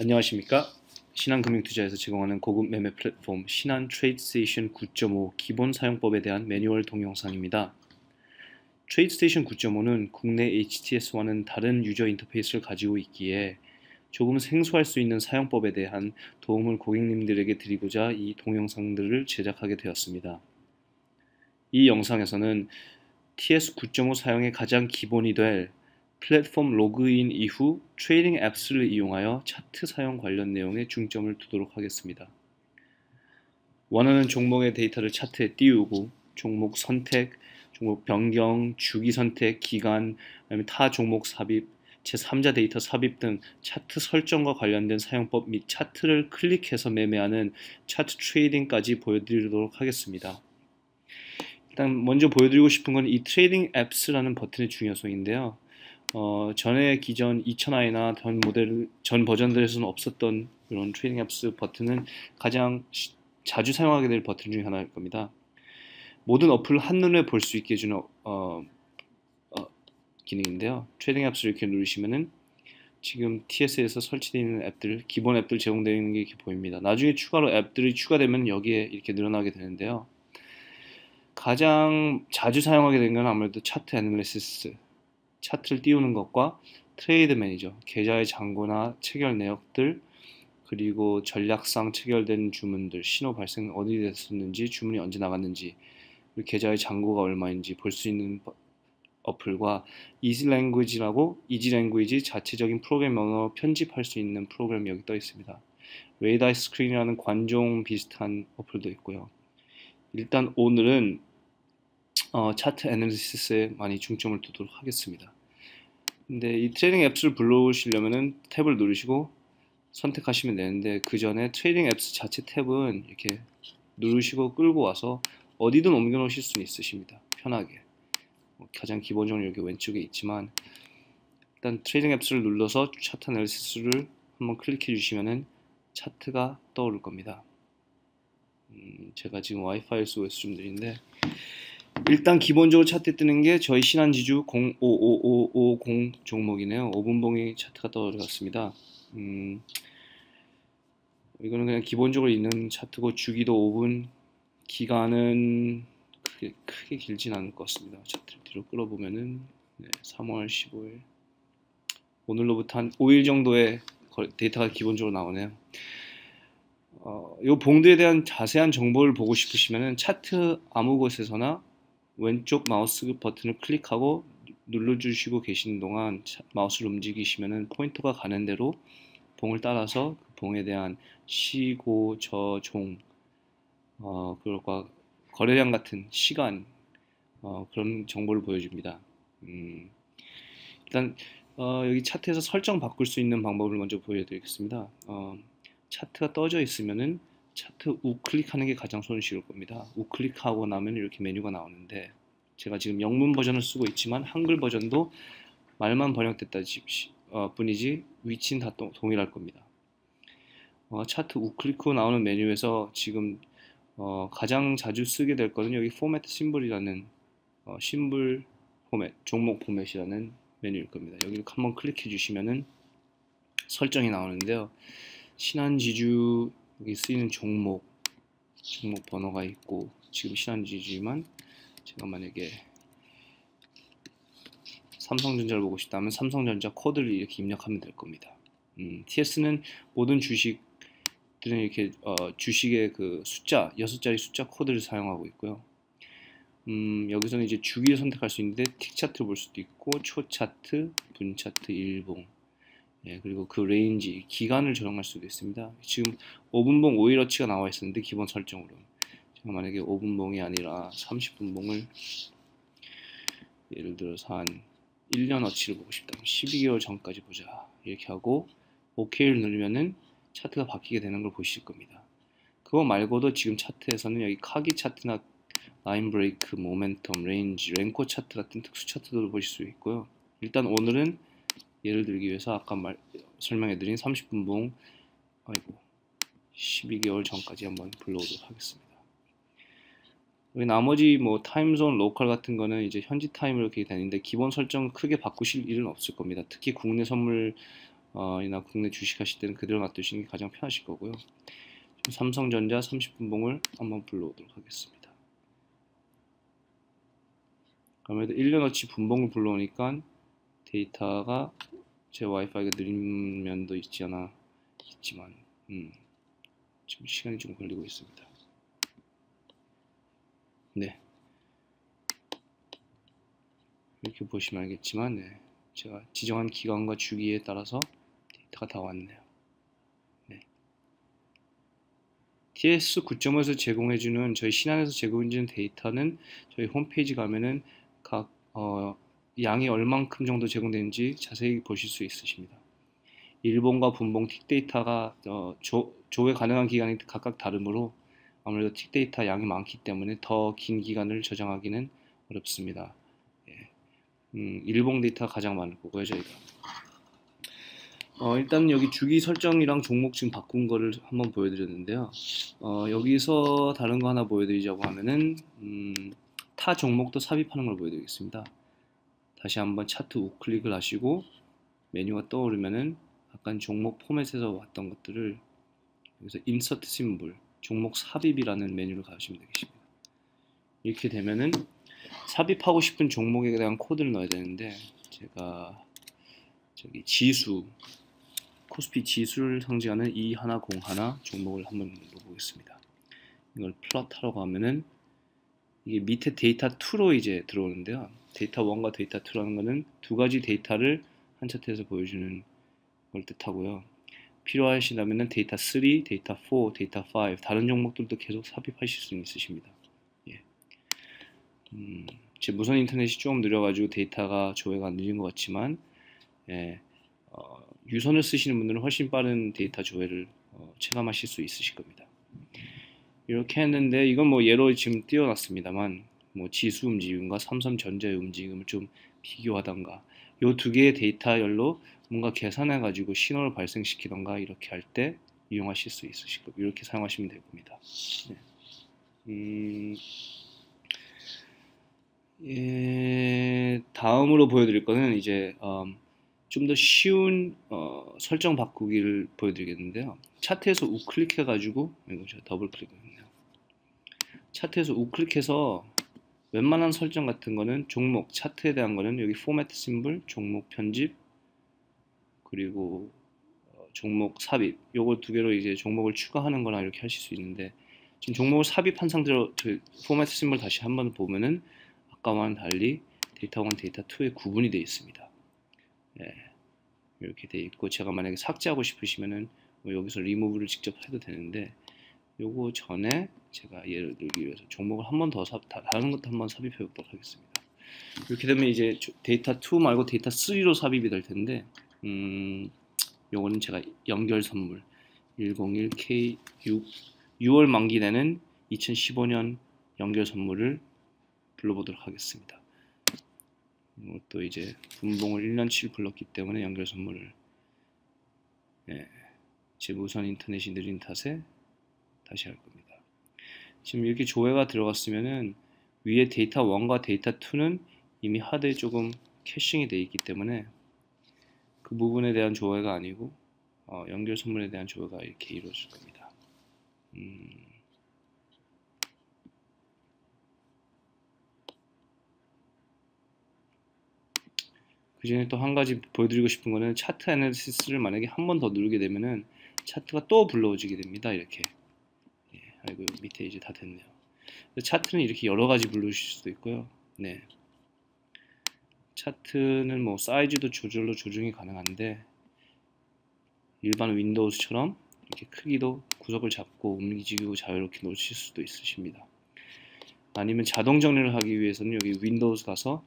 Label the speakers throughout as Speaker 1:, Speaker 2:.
Speaker 1: 안녕하십니까 신한금융투자에서 제공하는 고급 매매 플랫폼 신한 트레이드스테이션 9.5 기본 사용법에 대한 매뉴얼 동영상입니다. 트레이드스테이션 9.5는 국내 HTS와는 다른 유저 인터페이스를 가지고 있기에 조금 생소할 수 있는 사용법에 대한 도움을 고객님들에게 드리고자 이 동영상들을 제작하게 되었습니다. 이 영상에서는 TS 9.5 사용의 가장 기본이 될 플랫폼 로그인 이후 트레이딩 앱스를 이용하여 차트 사용 관련 내용에 중점을 두도록 하겠습니다. 원하는 종목의 데이터를 차트에 띄우고 종목 선택, 종목 변경, 주기 선택, 기간, 타 종목 삽입, 제3자 데이터 삽입 등 차트 설정과 관련된 사용법 및 차트를 클릭해서 매매하는 차트 트레이딩까지 보여드리도록 하겠습니다. 일단 먼저 보여드리고 싶은 건 이 트레이딩 앱스라는 버튼의 중요성인데요. 어, 전에 기존 2000i나 전 모델 전 버전들에서는 없었던 이런 트레이딩 앱스 버튼은 가장 시, 자주 사용하게 될 버튼 중에 하나일 겁니다. 모든 어플을 한눈에 볼 수 있게 해주는 어, 어, 기능인데요. 트레이딩 앱스를 이렇게 누르시면은 지금 TS에서 설치되어 있는 앱들, 기본 앱들 제공되어 있는 게 이렇게 보입니다. 나중에 추가로 앱들이 추가되면 여기에 이렇게 늘어나게 되는데요. 가장 자주 사용하게 된 건 아무래도 차트 애널리시스 차트를 띄우는 것과 트레이드 매니저, 계좌의 잔고나 체결 내역들, 그리고 전략상 체결된 주문들, 신호 발생 어디 됐었는지, 주문이 언제 나갔는지, 계좌의 잔고가 얼마인지 볼 수 있는 어플과 이지랭귀지라고 이지랭귀지 자체적인 프로그램으로 편집할 수 있는 프로그램이 여기 떠 있습니다. 웨이다이 스크린이라는 관종 비슷한 어플도 있고요. 일단 오늘은 어, 차트 애널리시스에 많이 중점을 두도록 하겠습니다. 근데 이 트레이딩 앱스를 불러오시려면은 탭을 누르시고 선택하시면 되는데 그 전에 트레이딩 앱스 자체 탭은 이렇게 누르시고 끌고 와서 어디든 옮겨 놓으실 수 있으십니다. 편하게. 뭐 가장 기본적으로 여기 왼쪽에 있지만 일단 트레이딩 앱스를 눌러서 차트 애널리시스를 한번 클릭해 주시면은 차트가 떠오를 겁니다. 음, 제가 지금 와이파이 있어 좀 느린데 일단 기본적으로 차트에 뜨는 게 저희 신한지주 055550 종목이네요. 5분봉이 차트가 떨어졌습니다. 음, 이거는 그냥 기본적으로 있는 차트고 주기도 5분, 기간은 크게, 크게 길진 않을 것 같습니다. 차트를 뒤로 끌어보면은 네, 3월 15일 오늘로부터 한 5일 정도의 데이터가 기본적으로 나오네요. 어, 이 봉드에 대한 자세한 정보를 보고 싶으시면 차트 아무 곳에서나 왼쪽 마우스 버튼을 클릭하고 눌러주시고 계시는 동안 마우스를 움직이시면 포인터가 가는 대로 봉을 따라서 그 봉에 대한 시고, 저, 종, 어, 그것과 거래량 같은 시간 어, 그런 정보를 보여줍니다. 음, 일단 어, 여기 차트에서 설정 바꿀 수 있는 방법을 먼저 보여드리겠습니다. 어, 차트가 떠져 있으면은 차트 우클릭하는 게 가장 손쉬울 겁니다. 우클릭하고 나면 이렇게 메뉴가 나오는데 제가 지금 영문 버전을 쓰고 있지만 한글 버전도 말만 번역됐다 어, 뿐이지 위치는 다 동일할 겁니다. 어, 차트 우클릭 후 나오는 메뉴에서 지금 어, 가장 자주 쓰게 될 거는 여기 포맷 심볼이라는 어, 심볼 포맷, 종목 포맷이라는 메뉴일 겁니다. 여기를 한번 클릭해 주시면은 설정이 나오는데요. 신한지주 여기 쓰이는 종목 종목 번호가 있고 지금 신한지주지만 제가 만약에 삼성전자를 보고 싶다면 삼성전자 코드를 이렇게 입력하면 될 겁니다. 음, TS는 모든 주식들은 이렇게 어, 주식의 그 숫자 6자리 숫자 코드를 사용하고 있고요. 음, 여기서는 이제 주기를 선택할 수 있는데 틱 차트를 볼 수도 있고 초 차트, 분 차트, 일봉 예, 그리고 그 레인지, 기간을 조정할 수도 있습니다. 지금 5분봉 5일어치가 나와 있었는데 기본 설정으로 제가 만약에 5분봉이 아니라 30분봉을 예를 들어서 한 1년어치를 보고 싶다면 12개월 전까지 보자 이렇게 하고 OK를 누르면은 차트가 바뀌게 되는 걸 보실 겁니다. 그거 말고도 지금 차트에서는 여기 카기 차트나 라인 브레이크, 모멘텀, 레인지, 랭코 차트 같은 특수 차트도 보실 수 있고요. 일단 오늘은 예를 들기 위해서 아까 말, 설명해드린 30분봉 아이고 12개월 전까지 한번 불러오도록 하겠습니다. 여기 나머지 뭐 타임존, 로컬 같은 거는 이제 현지 타임으로 이렇게 되는데 기본 설정 크게 바꾸실 일은 없을 겁니다. 특히 국내 선물 어, 이나 국내 주식 하실 때는 그대로 놔두시는 게 가장 편하실 거고요. 삼성전자 30분봉을 한번 불러오도록 하겠습니다. 아무래도 1년어치 분봉을 불러오니까 데이터가 제 와이파이가 느린 면도 있지 않아 있지만 음, 지금 시간이 좀 걸리고 있습니다. 네. 이렇게 보시면 알겠지만 네. 제가 지정한 기간과 주기에 따라서 데이터가 다 왔네요. 네. TS 9.5에서 제공해주는 저희 신안에서 제공해주는 데이터는 저희 홈페이지 가면은 각 어, 양이 얼만큼 정도 제공되는지 자세히 보실 수 있으십니다. 일본과 분봉 틱데이터가 어, 조, 조회 가능한 기간이 각각 다르므로 아무래도 틱데이터 양이 많기 때문에 더 긴 기간을 저장하기는 어렵습니다. 예. 음, 일본 데이터가 가장 많을 거고요 저희가. 어, 일단 여기 주기 설정이랑 종목 지금 바꾼 거를 한번 보여드렸는데요. 어, 여기서 다른 거 하나 보여드리자고 하면은 음, 타 종목도 삽입하는 걸 보여드리겠습니다. 다시 한번 차트 우클릭을 하시고 메뉴가 떠오르면은 아까 종목 포맷에서 왔던 것들을 여기서 인서트 심볼 종목 삽입이라는 메뉴를 가시면 되겠습니다. 이렇게 되면은 삽입하고 싶은 종목에 대한 코드를 넣어야 되는데 제가 저기 지수 코스피 지수를 상징하는 이 하나 공 하나 종목을 한번 넣어보겠습니다. 이걸 플롯하라고 하면은 이게 밑에 데이터 2로 이제 들어오는데요. 데이터 1과 데이터 2라는 것은 두 가지 데이터를 한 차트에서 보여주는 걸 뜻하고요. 필요하시다면 데이터 3, 데이터 4, 데이터 5 다른 종목들도 계속 삽입하실 수 있으십니다. 예. 음, 제 무선 인터넷이 좀 느려가지고 데이터가 조회가 늦은 것 같지만 예, 어, 유선을 쓰시는 분들은 훨씬 빠른 데이터 조회를 어, 체감하실 수 있으실 겁니다. 이렇게 했는데 이건 뭐 예로 지금 띄워놨습니다만 뭐 지수 움직임과 삼성전자의 움직임을 좀 비교하던가 이두 개의 데이터열로 뭔가 계산해 가지고 신호를 발생시키던가 이렇게 할 때 이용하실 수 있으실 거고 이렇게 사용하시면 될 겁니다. 네. 음, 예, 다음으로 보여드릴 거는 이제 음, 좀더 쉬운 어, 설정 바꾸기를 보여드리겠는데요. 차트에서 우클릭해 가지고 이거 제가 더블 클릭했네요. 차트에서 우클릭해서 웬만한 설정 같은 거는 종목 차트에 대한 거는 여기 포매트 심볼 종목 편집 그리고 어, 종목 삽입 요거 두 개로 이제 종목을 추가하는 거나 이렇게 하실 수 있는데 지금 종목을 삽입한 상태로 포매트 심볼 다시 한번 보면은 아까와는 달리 데이터 1, 데이터 2에 구분이 되어 있습니다. 예, 이렇게 되어 있고 제가 만약에 삭제하고 싶으시면은 뭐 여기서 리무브를 직접 해도 되는데 요거 전에 제가 예를 들기 위해서 종목을 한 번더 삽, 다른 것도 한 번 삽입해 보도록 하겠습니다. 이렇게 되면 이제 데이터 2 말고 데이터 3로 삽입이 될 텐데 음, 요거는 제가 연결 선물 101K6 6월 만기 되는 2015년 연결 선물을 불러보도록 하겠습니다. 또 이제 분봉을 1년치 불렀기 때문에 연결 선물을 예, 제 무선 인터넷이 느린 탓에 다시 할 겁니다. 지금 이렇게 조회가 들어갔으면은 위에 데이터 1과 데이터 2는 이미 하드에 조금 캐싱이 되어 있기 때문에 그 부분에 대한 조회가 아니고 어, 연결 선물에 대한 조회가 이렇게 이루어질 겁니다. 음, 그 전에 또 한 가지 보여드리고 싶은 거는 차트 애널리시스를 만약에 한 번 더 누르게 되면은 차트가 또 불러오지게 됩니다. 이렇게 예, 아이고 밑에 이제 다 됐네요. 차트는 이렇게 여러 가지 부르실 수도 있고요. 네. 차트는 뭐 사이즈도 조절로 조정이 가능한데 일반 윈도우스처럼 이렇게 크기도 구석을 잡고 움직이고 자유롭게 놓으실 수도 있으십니다. 아니면 자동 정리를 하기 위해서는 여기 윈도우스 가서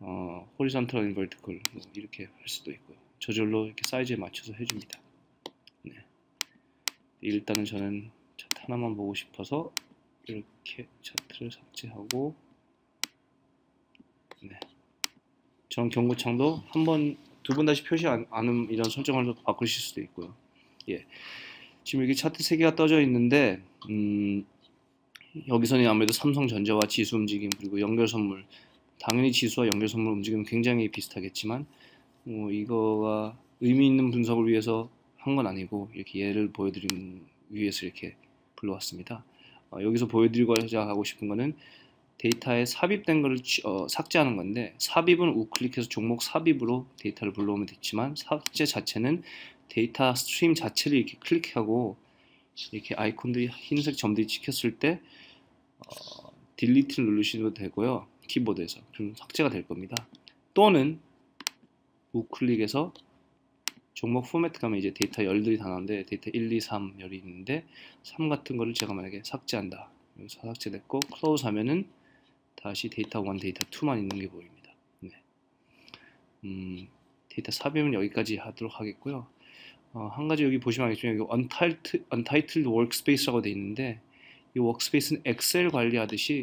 Speaker 1: 어, and vertical 뭐 이렇게 할 수도 있고요. 저절로 이렇게 사이즈에 맞춰서 해줍니다. 네. 일단은 저는 하나만 보고 싶어서 이렇게 차트를 삭제하고 네. 전 경고창도 한 번, 두 번 다시 표시 안, 않음 이런 설정을 바꾸실 수도 있고요. 예. 지금 여기 차트 세 개가 떠져 있는데 음, 여기서는 아무래도 삼성전자와 지수 움직임 그리고 연결 선물 당연히 지수와 연결 선물 움직임은 굉장히 비슷하겠지만 뭐 이거가 의미 있는 분석을 위해서 한 건 아니고 이렇게 예를 보여드리기 위해서 이렇게 불러왔습니다. 어, 여기서 보여드리고자 하고 싶은 거는 데이터에 삽입된 것을 어, 삭제하는 건데 삽입은 우클릭해서 종목 삽입으로 데이터를 불러오면 됐지만 삭제 자체는 데이터 스트림 자체를 이렇게 클릭하고 이렇게 아이콘들이 흰색 점들이 찍혔을 때 어, 딜리트를 누르셔도 되고요 키보드에서 그럼 삭제가 될 겁니다 또는 우클릭해서 종목 포매트 가면 이제 데이터 열들이 다 나오는데 데이터 1, 2, 3 열이 있는데 3 같은 거를 제가 만약에 삭제한다. 여기서 삭제됐고 클로즈 하면은 다시 데이터 1, 데이터 2만 있는 게 보입니다. 네. 음, 데이터 삽입은 여기까지 하도록 하겠고요. 어, 한 가지 여기 보시면 알겠지만 여기 untitled, untitled workspace라고 되어 있는데 이 workspace는 엑셀 관리하듯이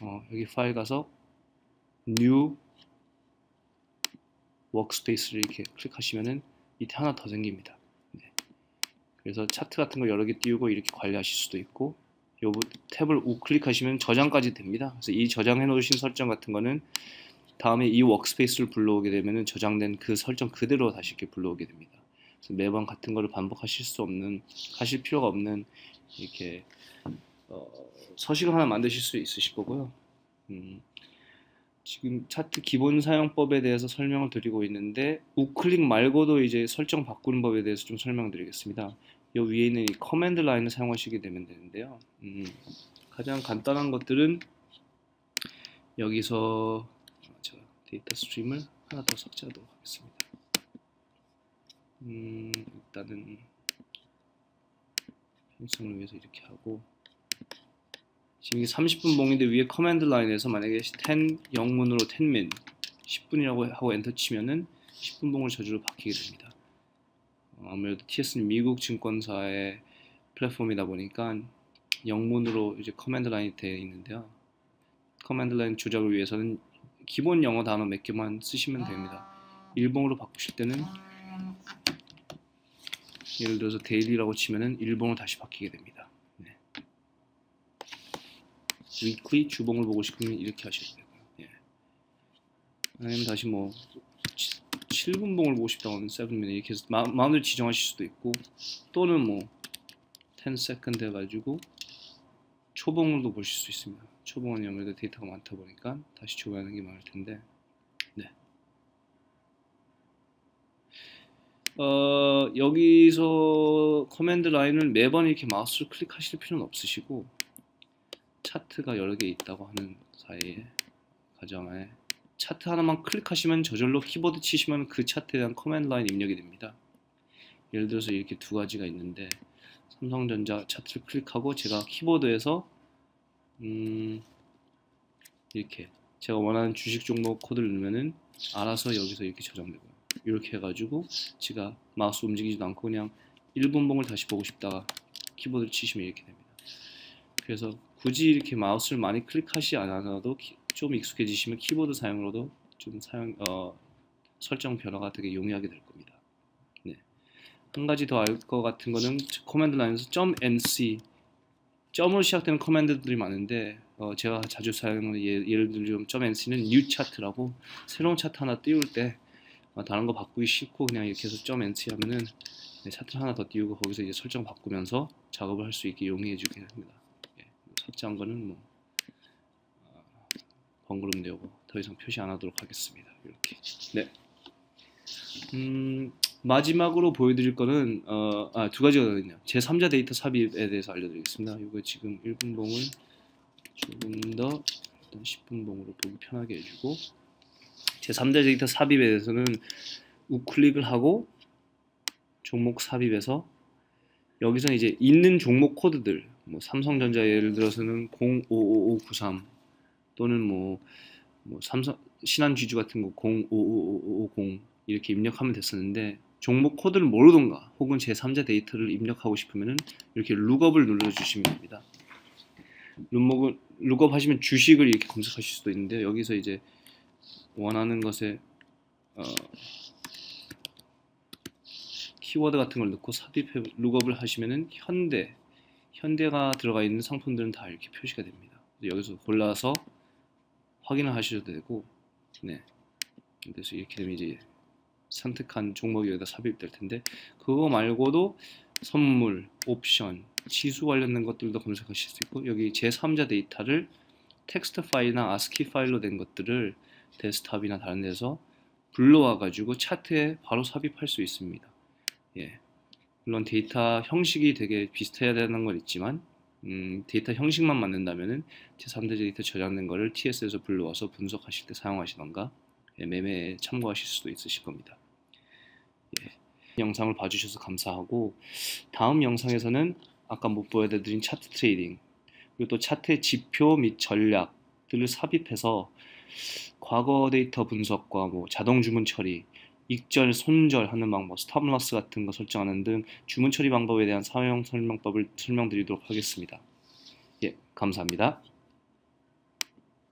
Speaker 1: 어, 여기 파일 가서 new workspace를 이렇게 클릭하시면은 밑에 하나 더 생깁니다. 네. 그래서 차트 같은 거 여러 개 띄우고 이렇게 관리하실 수도 있고 요 탭을 우클릭하시면 저장까지 됩니다. 그래서 이 저장해 놓으신 설정 같은 거는 다음에 이 워크스페이스를 불러오게 되면은 저장된 그 설정 그대로 다시 이렇게 불러오게 됩니다. 그래서 매번 같은 거를 반복하실 수 없는 하실 필요가 없는 이렇게 어, 서식을 하나 만드실 수 있으실 거고요. 음, 지금 차트 기본 사용법에 대해서 설명을 드리고 있는데 우클릭 말고도 이제 설정 바꾸는 법에 대해서 좀 설명드리겠습니다. 이 위에 있는 이 커맨드 라인을 사용하시게 되면 되는데요. 음, 가장 간단한 것들은 여기서 저 데이터 스트림을 하나 더 삭제하도록 하겠습니다. 음, 일단은 편성을 위해서 이렇게 하고 지금 이게 30분 봉인데 위에 커맨드 라인에서 만약에 10 영문으로 10민 10분이라고 하고 엔터 치면은 10분 봉을 저주로 바뀌게 됩니다. 어, 아무래도 TS는 미국 증권사의 플랫폼이다 보니까 영문으로 이제 커맨드 라인이 되어 있는데요. 커맨드 라인 조작을 위해서는 기본 영어 단어 몇 개만 쓰시면 됩니다. 일본어로 바꾸실 때는 예를 들어서 데일리라고 치면은 일본어로 다시 바뀌게 됩니다. 네. 위클리 주봉을 보고 싶으면 이렇게 하셔도 되고요. 예. 아니면 다시 뭐 7분봉을 보고 싶다고 하면 7분 이렇게 해서 마, 마음대로 지정하실 수도 있고 또는 뭐 10세컨드 해가지고 초봉으로도 보실 수 있습니다. 초봉은 아무래도 데이터가 많다 보니까 다시 조회하는 게 많을 텐데 네. 어, 여기서 커맨드 라인을 매번 이렇게 마우스를 클릭하실 필요는 없으시고 차트가 여러 개 있다고 하는 사이에 가정하에 차트 하나만 클릭하시면 저절로 키보드 치시면 그 차트에 대한 커맨드 라인 입력이 됩니다. 예를 들어서 이렇게 두 가지가 있는데 삼성전자 차트를 클릭하고 제가 키보드에서 음 이렇게 제가 원하는 주식 종목 코드를 넣으면은 알아서 여기서 이렇게 저장되고요. 이렇게 해가지고 제가 마우스 움직이지도 않고 그냥 1분봉을 다시 보고 싶다가 키보드를 치시면 이렇게 됩니다. 그래서 굳이 이렇게 마우스를 많이 클릭하지 않아도 좀 익숙해지시면 키보드 사용으로도 좀 사용 어, 설정 변화가 되게 용이하게 될 겁니다. 네. 한 가지 더 알 것 같은 거는 커맨드 라인에서 .nc 점으로 시작되는 커맨드들이 많은데 어, 제가 자주 사용하는 예, 예를 들면 .nc는 new 차트라고 새로운 차트 하나 띄울 때 어, 다른 거 바꾸기 싫고 그냥 이렇게 해서 .nc 하면은 네, 차트 하나 더 띄우고 거기서 이제 설정 바꾸면서 작업을 할 수 있게 용이해 주게 합니다. 예, 삭제한 거는 뭐 어, 번거롭네요. 더 이상 표시 안 하도록 하겠습니다. 이렇게. 네. 음, 마지막으로 보여드릴 거는 어, 아, 두 가지가 더 있네요. 제 3자 데이터 삽입에 대해서 알려드리겠습니다. 이거 지금 1분봉을 조금 더 10분봉으로 보기 편하게 해주고 제 3자 데이터 삽입에 대해서는 우클릭을 하고 종목 삽입에서 여기서 이제 있는 종목 코드들 뭐 삼성전자 예를 들어서는 055593 또는 뭐, 뭐 삼성 신한쥐주 같은 거 055550 이렇게 입력하면 됐었는데 종목 코드를 모르던가 혹은 제3자 데이터를 입력하고 싶으면 이렇게 룩업을 눌러주시면 됩니다. 룩업을, 룩업 하시면 주식을 이렇게 검색하실 수도 있는데 여기서 이제 원하는 것에 어, 키워드 같은 걸 넣고 삽입해 룩업을 하시면은 현대 현대가 들어가 있는 상품들은 다 이렇게 표시가 됩니다. 여기서 골라서 확인을 하셔도 되고 네 그래서 이렇게 되면 이제 선택한 종목이 여기다 삽입될 텐데 그거 말고도 선물, 옵션, 지수 관련된 것들도 검색하실 수 있고 여기 제3자 데이터를 텍스트 파일이나 아스키 파일로 된 것들을 데스크탑이나 다른 데서 불러와 가지고 차트에 바로 삽입할 수 있습니다. 예. 물론 데이터 형식이 되게 비슷해야 되는 건 있지만 음, 데이터 형식만 맞는다면은 제3대 데이터 저장된 거를 TS에서 불러와서 분석하실 때 사용하시던가 예, 매매에 참고하실 수도 있으실 겁니다. 예. 영상을 봐주셔서 감사하고 다음 영상에서는 아까 못 보여드린 차트 트레이딩 그리고 또 차트의 지표 및 전략들을 삽입해서 과거 데이터 분석과 뭐 자동 주문 처리, 익절, 손절하는 방법, 스탑로스 같은 거 설정하는 등 주문 처리 방법에 대한 사용 설명법을 설명드리도록 하겠습니다. 예, 감사합니다.